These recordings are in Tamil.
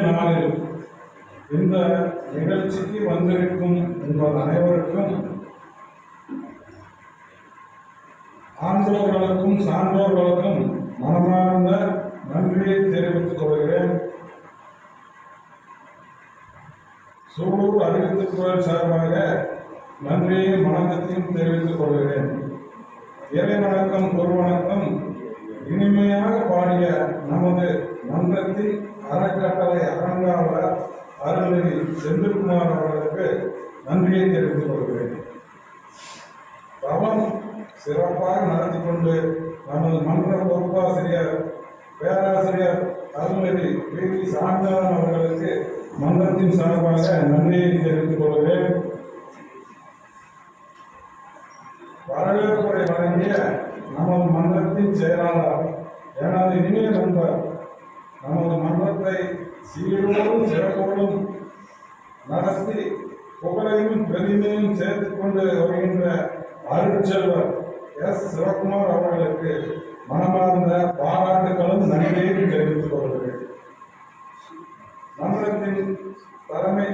நாளில் இந்த நிகழ்ச்சிக்கு வந்திருக்கும் உங்கள் அனைவருக்கும் ஆன்றோர்களுக்கும் சான்றோர்களுக்கும் மனமார்ந்த நன்றியை தெரிவித்துக் கொள்கிறேன். சூலூர் அறிவித்துக் கோயில் சார்பாக நன்றியையும் வணக்கத்தையும் தெரிவித்துக் கொள்கிறேன். இறை வணக்கம் ஒரு வணக்கம் இனிமையாக பாடிய நமது மன்றத்தின் அறக்கட்டளை அறங்காவலர் அருள்நெறி செந்தில்குமார் அவர்களுக்கு நன்றியை தெரிவித்துக் கொள்கிறேன். தவம் சிறப்பாக நடத்தி கொண்டு நமது மன்ற பொறுப்பாசிரியர் பேராசிரியர் அருள்நெறி பி. வி. சாமிநாதன் அவர்களுக்கு மன்றத்தின் சார்பாக நன்றியை தெரிவித்துக் கொள்கிறேன். வரவேற்புரை வழங்கிய நமது மன்றத்தின் செயலாளர் எனது இனிய நண்பர் நமது மன்றத்தை சீரோடும் சிறப்போடும் நடத்தி புகழையும் பெருமையும் சேர்த்துக் கொண்டு வருகின்ற அருட்செல்வர் எஸ். சிவகுமார் அவர்களுக்கு மனமார்ந்த பாராட்டுகளும் நன்றியையும் தெரிவித்துக் கொள்கிறேன். மன்றத்தின் தலைமை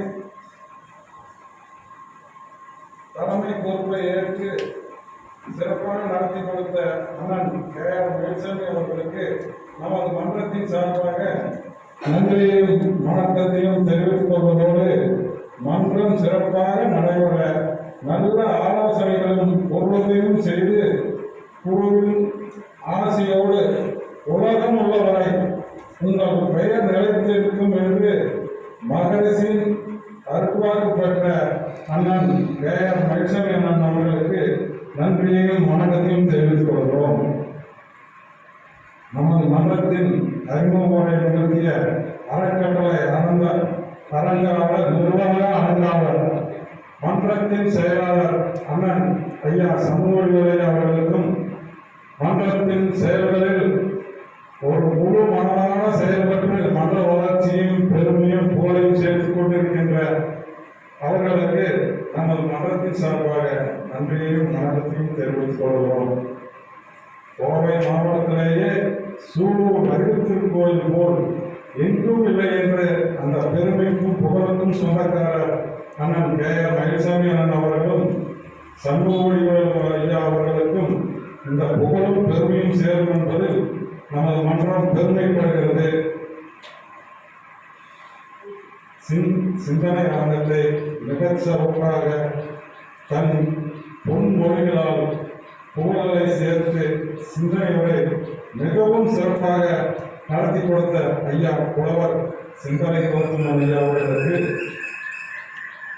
தலைமை பொறுப்பை ஏற்று சிறப்பாக நடத்தி கொடுத்த அண்ணன் கே ஆர் வேல்சாமி அவர்களுக்கு நமது மன்றத்தின் சார்பாக நன்றியையும் வணக்கத்தையும் தெரிவித்துக் கொள்வதோடு மன்றம் சிறப்பாக நடைபெற நல்ல ஆலோசனைகளும் பொருளையும் செய்து குழுவின் ஆசையோடு உலகம் உள்ளவரை உங்கள் பெயர் நிலைத்திருக்கும் என்று மகரிஷின் அருள்வாக்கு பெற்ற அண்ணன் கே ஆர் மகிழ்ச்சாமி நன்றியையும் வணக்கத்தையும் தெரிவித்துக் கொள்கிறோம். நமது மன்றத்தின் அறிமுக நிகழ்த்திய அறக்கட்டளை அறந்த அரங்காவலர் நிர்வாக அரங்காவலர் மன்றத்தின் செயலாளர் அண்ணன் ஐயா சமூகவிலை அவர்களுக்கும் மன்றத்தின் செயல்களில் ஒரு முழு மனதாக செயல்பட்டு மன்ற வளர்ச்சியும் பெருமையும் புகழையும் சேர்த்துக் கொண்டிருக்கின்ற அவர்களுக்கு நமது மன்றத்தின் சார்பாக மாவட்டத்தையும் தெரிவித்துக் கொள்கிறோம் கோவை மாவட்டத்திலேயே சூலூர் கோயில் போல் எங்கும் இல்லை என்று அந்த பெருமைக்கும் புகழுக்கும் சொந்தக்காரர் அண்ணன் கே. ஆர். மயில்சாமி அண்ணன் அவர்களும் சண்முகமணி ஐயா அவர்களுக்கும் இந்த புகழும் பெருமையும் சேரும் என்பதில் நமது மன்றம் பெருமைப்படுகிறது. சிந்தனை அரங்கத்தை மிகச் சிறப்பாக தன் பொன்மொழிகளால் புகழலை சேர்த்து சிந்தனையோடு மிகவும் சிறப்பாக நடத்தி கொடுத்த ஐயா புலவர் சிந்தனை கொடுத்தும் ஐயா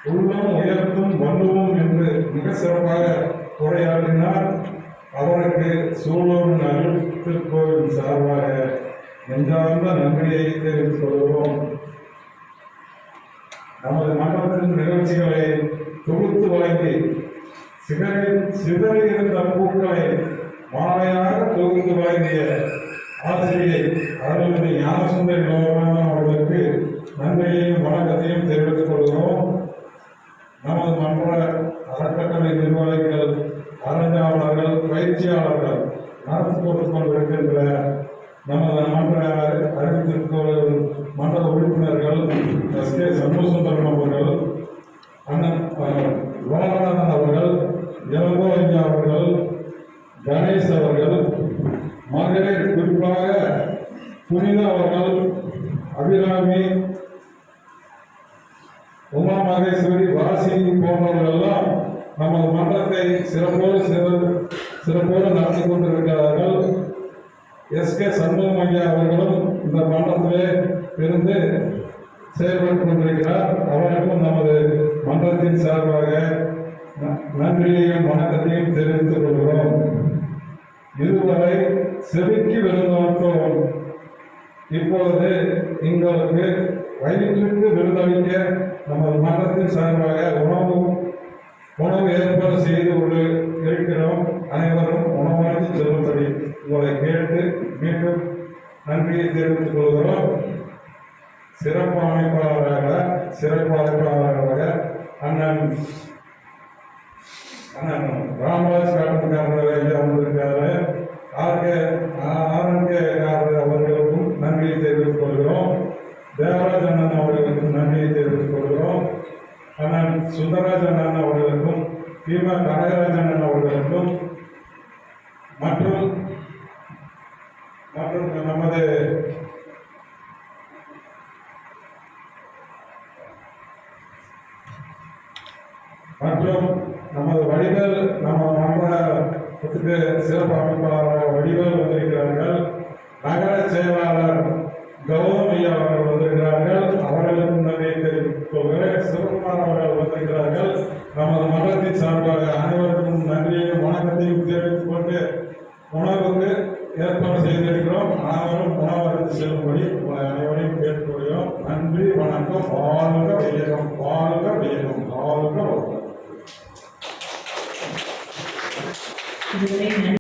உள்ளம் உயர்த்தும் வள்ளுவோம் என்று மிக சிறப்பாக உரையாற்றினார். அவருக்கு சூழலும் அருள் திருக்கோவில் சார்பாக நெஞ்சார்ந்த நன்றியை தெரிவித்துக் கொள்கிறோம். நமது மன்றத்தின் நிகழ்ச்சிகளை தொகுத்து வழங்கி சிதறி சிதறி இருந்த பூக்களை மாலையாக தொகுத்து வழங்கிய ஆசிரியை அருள்மதி ஞானசுந்தரி லோகநாதன் அவர்களுக்கு நன்றியையும் வணக்கத்தையும் தெரிவித்துக் கொள்கிறோம். நமது மன்ற அறக்கட்டளை நிர்வாகிகள் அரங்காவலர்கள் பயிற்சியாளர்கள் நடத்தி கொடுத்து கொண்டிருக்கின்ற நமது மன்ற அறிவித்திருக்கும் மன்ற உறுப்பினர்கள் எஸ் கே சண்முகசுந்தரம் அவர்கள் அண்ணன் அஹ், லோகநாதன் அவர்கள் இளங்கோ ஐயா அவர்கள் கணேஷ் அவர்கள் மகளிர் குறிப்பாக புனிதா அவர்கள் அபிராமி உமா மகேஸ்வரி வாசி போன்றவர்கள் எல்லாம் நமது மன்றத்தை சிறப்போடு சிற- சிறப்போடு நடத்தி கொண்டிருக்கிறார்கள். எஸ். கே. சண்முகம் ஐயா அவர்களும் இந்த மன்றத்திலே இருந்து செயல்பட்டு கொண்டிருக்கிறார். அவருக்கும் நமது மன்றத்தின் சார்பாக ந- நன்றியையும் வணக்கத்தையும் தெரிவித்துக் கொள்கிறோம். இதுவரை செவிக்கு விருந்தோட்டோம் இப்பொழுது எங்களுக்கு வயிற்றுக்கு விருந்தளிக்க நமது மன்றத்தின் சார்பாக உணவு உணவு ஏற்பாடு செய்து கொண்டு இருக்கிறோம். அனைவரும் உணவாக செல்லும்படி உங்களை கேட்டு மீண்டும் நன்றியை தெரிவித்துக் கொள்கிறோம். சிறப்பு அமைப்பாளராக சிறப்பு அமைப்பாளராக அண்ணன் அண்ணன் ராமராஜ் காட்டுக்காரர் ஐயா வந்திருக்காரு ஆர்கே ஆர்என்கே அவர்களுக்கும் நன்றியை தெரிவித்துக் கொள்கிறோம் தேவராஜ் அண்ணன் அவர்களுக்கு நன்றியை தெரிவித்துக் கொள்கிறோம். அண்ணன் சுந்தரராஜ் அண்ணன் அவர்களுக்கும் பீமா கனகராஜ் அண்ணன் அவர்களுக்கும் மற்றும் மற்றும் நமது மற்றும் நமது வடிவேல் நம்ம மன்றத்துக்கு சிறப்பு அமைப்பாளராக வடிவேல் வந்திருக்கிறார்கள். நகர செயலாளர் கௌதம் அவர்கள் வந்திருக்கிறார்கள். அவர்களுக்கும் நன்றியை தெரிவித்துக் கொள்கிறேன் சிவகுமார் அவர்கள் வந்திருக்கிறார்கள். நமது மன்றத்தின் சார்பாக அனைவருக்கும் நன்றியையும் வணக்கத்தையும் தெரிவித்துக் கொண்டு உணவுக்கு ஏற்பாடு செய்திருக்கிறோம். அனைவரும் உணவு செல்லும்படி உங்களை அனைவரையும் கேட்டுக்கொள்கிறோம் நன்றி வணக்கம். வாழ்க வையகம் வாழ்க வையகம் வாழ்க வளமுடன்